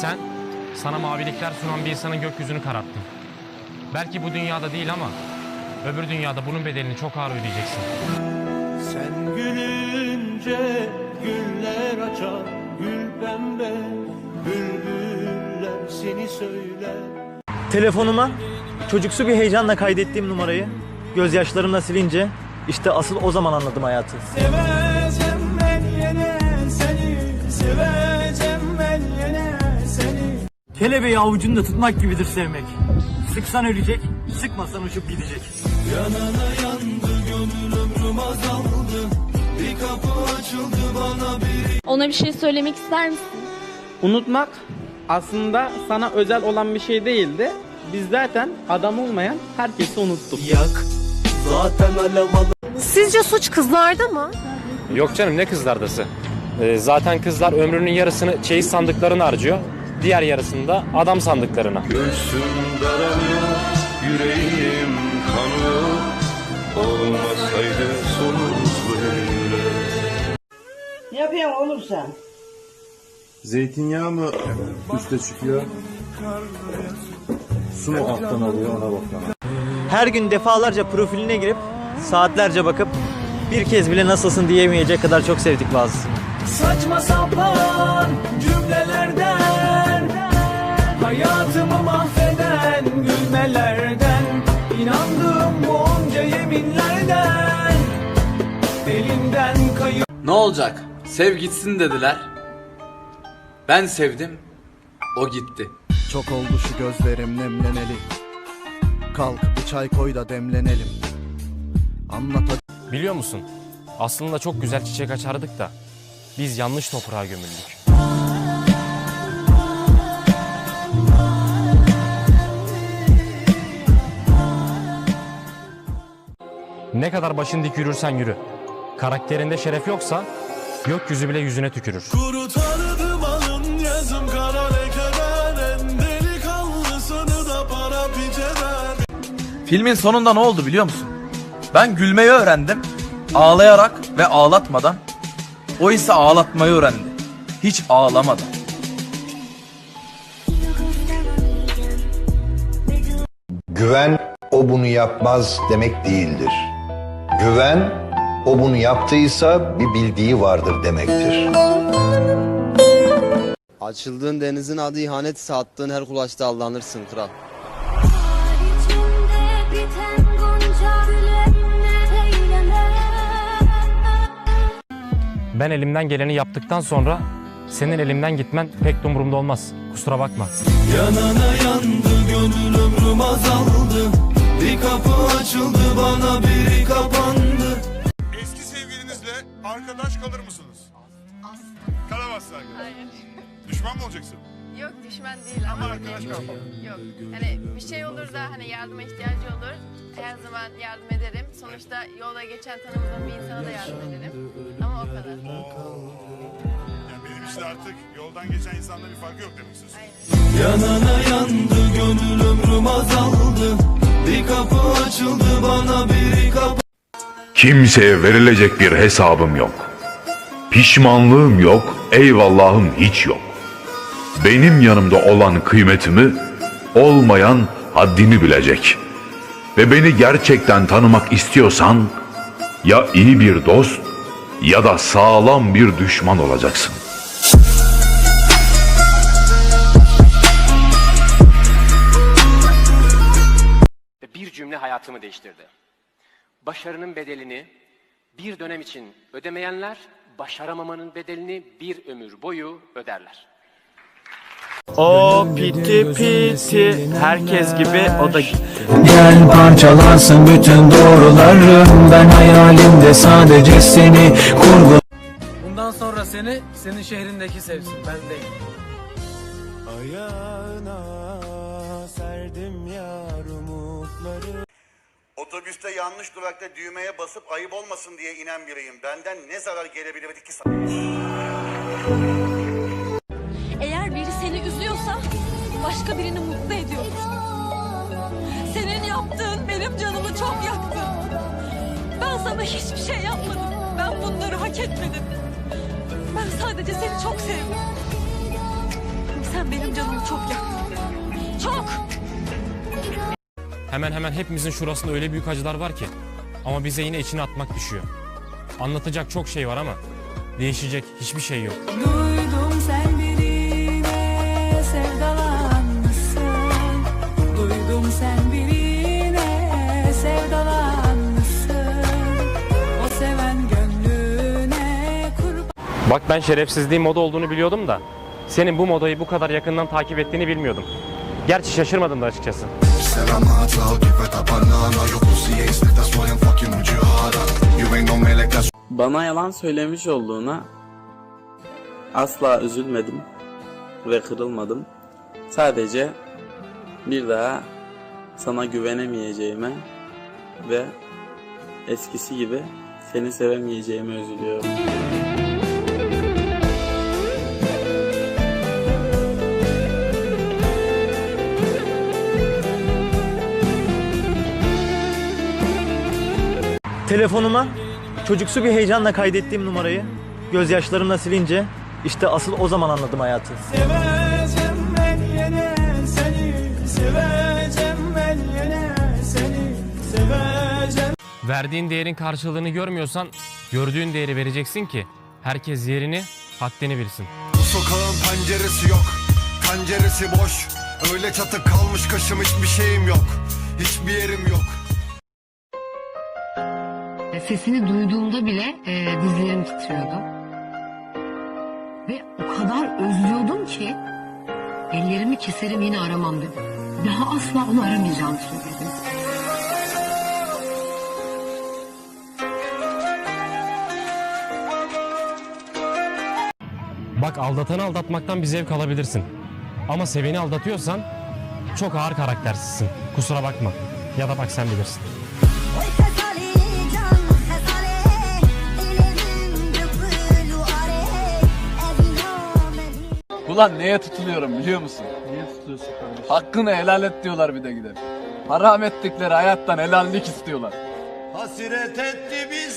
Sen sana mavilikler sunan bir insanın gökyüzünü kararttın. Belki bu dünyada değil ama öbür dünyada bunun bedelini çok ağır ödeyeceksin. Sen gülünce güller açar Gül pembe bülbüller seni söyler Telefonuma çocuksu bir heyecanla kaydettiğim numarayı gözyaşlarımla silince işte asıl o zaman anladım hayatı. Seveceğim ben yine seni Seveceğim Kelebeği avucunda tutmak gibidir sevmek. Sıksan ölecek, sıkmasan uçup gidecek. Yanana yandı gönül ömrüm azaldı Bir kapı açıldı bana bir Ona bir şey söylemek ister misin? Unutmak aslında sana özel olan bir şey değildi. Biz zaten adam olmayan herkesi unuttuk. Yak zaten alev Sizce suç kızlarda mı? Yok canım ne kızlardası. Ee, zaten kızlar ömrünün yarısını çeyiz sandıklarına harcıyor. Diğer yarısını da adam sandıklarına. Göğsüm daralıyor, yüreğim kanıyor Olmasaydı sonumuz böyle Ne yapıyorsun oğlum sen? Zeytinyağı mı üste çıkıyor? Su mu alttan alıyor ona bakalım. Her gün defalarca profiline girip saatlerce bakıp bir kez bile nasılsın diyemeyecek kadar çok sevdik bazısını. Saçma sapan cümlelerden Hayatımı mahveden gülmelerden İnandığım bu onca yeminlerden Elimden kayıp Ne olacak? Sev gitsin dediler. Ben sevdim. O gitti. Çok oldu şu gözlerim nemleneli Kalk bir çay koy da demlenelim Anlat Biliyor musun? Aslında çok güzel çiçek açardık da biz yanlış toprağa gömüldük. Ne kadar başın dik yürürsen yürü. Karakterinde şeref yoksa gökyüzü bile yüzüne tükürür. Kurtardım alın yazım kara lekeden En delikanlısını da para piçeden Filmin sonunda ne oldu biliyor musun? Ben gülmeyi öğrendim. Ağlayarak ve ağlatmadan. O ise ağlatmayı öğrendi. Hiç ağlamadan. Güven o bunu yapmaz demek değildir. Güven o bunu yaptıysa bir bildiği vardır demektir. Açıldığın denizin adı ihanet ise attığın her kulaçta aldanırsın kral. Ben elimden geleni yaptıktan sonra senin elimden gitmen pek de umurumda olmaz. Kusura bakma. Yanana yandı gönül ömrüm azaldı Bir kapı açıldı bana Eski sevgilinizle arkadaş kalır mısınız? Kalamazsın Hayır. Düşman mı olacaksın? Yok düşman değil ama, Ama arkadaş hani- kalmalı. Yok. Hani bir şey olur da hani yardıma ihtiyacı olur. Her zaman yardım ederim. Sonuçta yolda geçen tanımadığım bir insana da yardım ederim. Ama o kadar. Yani benim için artık yoldan geçen insanla bir farkı yok demek istiyorsun. Yanana yandı gönül ömrüm azaldı Bir kapı açıldı bana biri kapandı Kimseye verilecek bir hesabım yok. Pişmanlığım yok, eyvallahım hiç yok. Benim yanımda olan kıymetimi, olmayan haddini bilecek. Ve beni gerçekten tanımak istiyorsan, ya iyi bir dost ya da sağlam bir düşman olacaksın. Bir cümle hayatımı değiştirdi. Başarının bedelini bir dönem için ödemeyenler, başaramamanın bedelini bir ömür boyu öderler. O piti piti herkes gibi o da Gel parçalansın bütün doğrularım Ben hayalimde sadece seni kurgu Bundan sonra seni senin şehrindeki sevsin ben değil. Ayağına serdim yar umutları Otobüste yanlış durakta düğmeye basıp ayıp olmasın diye inen biriyim. Benden ne zarar gelebilir ki sana? Eğer biri seni üzüyorsa başka birini mutlu ediyorsun. Senin yaptığın benim canımı çok yaktı. Ben sana hiçbir şey yapmadım. Ben bunları hak etmedim. Ben sadece seni çok sevdim. Sen benim canımı çok yaktın. Çok! Hemen hemen hepimizin şurasında öyle büyük acılar var ki. Ama bize yine içine atmak düşüyor. Anlatacak çok şey var ama değişecek hiçbir şey yok. Duydum sen birine sevdalanmışsın Duydum sen birine sevdalanmışsın O seven gönlüne kurban Bak ben şerefsizliğin moda olduğunu biliyordum da senin bu modayı bu kadar yakından takip ettiğini bilmiyordum. Gerçi şaşırmadım da açıkçası. Bana yalan söylemiş olduğuna asla üzülmedim ve kırılmadım. Sadece bir daha sana güvenemeyeceğime ve eskisi gibi seni sevemeyeceğime üzülüyorum. Telefonuma çocuksu bir heyecanla kaydettiğim numarayı gözyaşlarımla silince işte asıl o zaman anladım hayatı. Seveceğim ben yine seni Seveceğim ben yine seni Seveceğim Verdiğin değerin karşılığını görmüyorsan gördüğün değeri vereceksin ki herkes yerini, haddini bilsin. Bu sokağın penceresi yok Penceresi boş Öyle çatık kalmış kaşım hiçbir şeyim yok Hiçbir yerim yok Sesini duyduğumda bile e, dizlerim titriyordu. Ve o kadar özlüyordum ki ellerimi keserim yine aramam dedim. Daha asla onu aramayacağım söyledim. Bak aldatanı aldatmaktan bir zevk alabilirsin. Ama seveni aldatıyorsan çok ağır karaktersizsin. Kusura bakma. Ya da bak sen bilirsin. Ulan neye tutuluyorum biliyor musun? Niye tutuyorsun kardeşim? Hakkını helal et diyorlar bir de gider. Haram ettikleri hayattan helallik istiyorlar. Hasret etti bize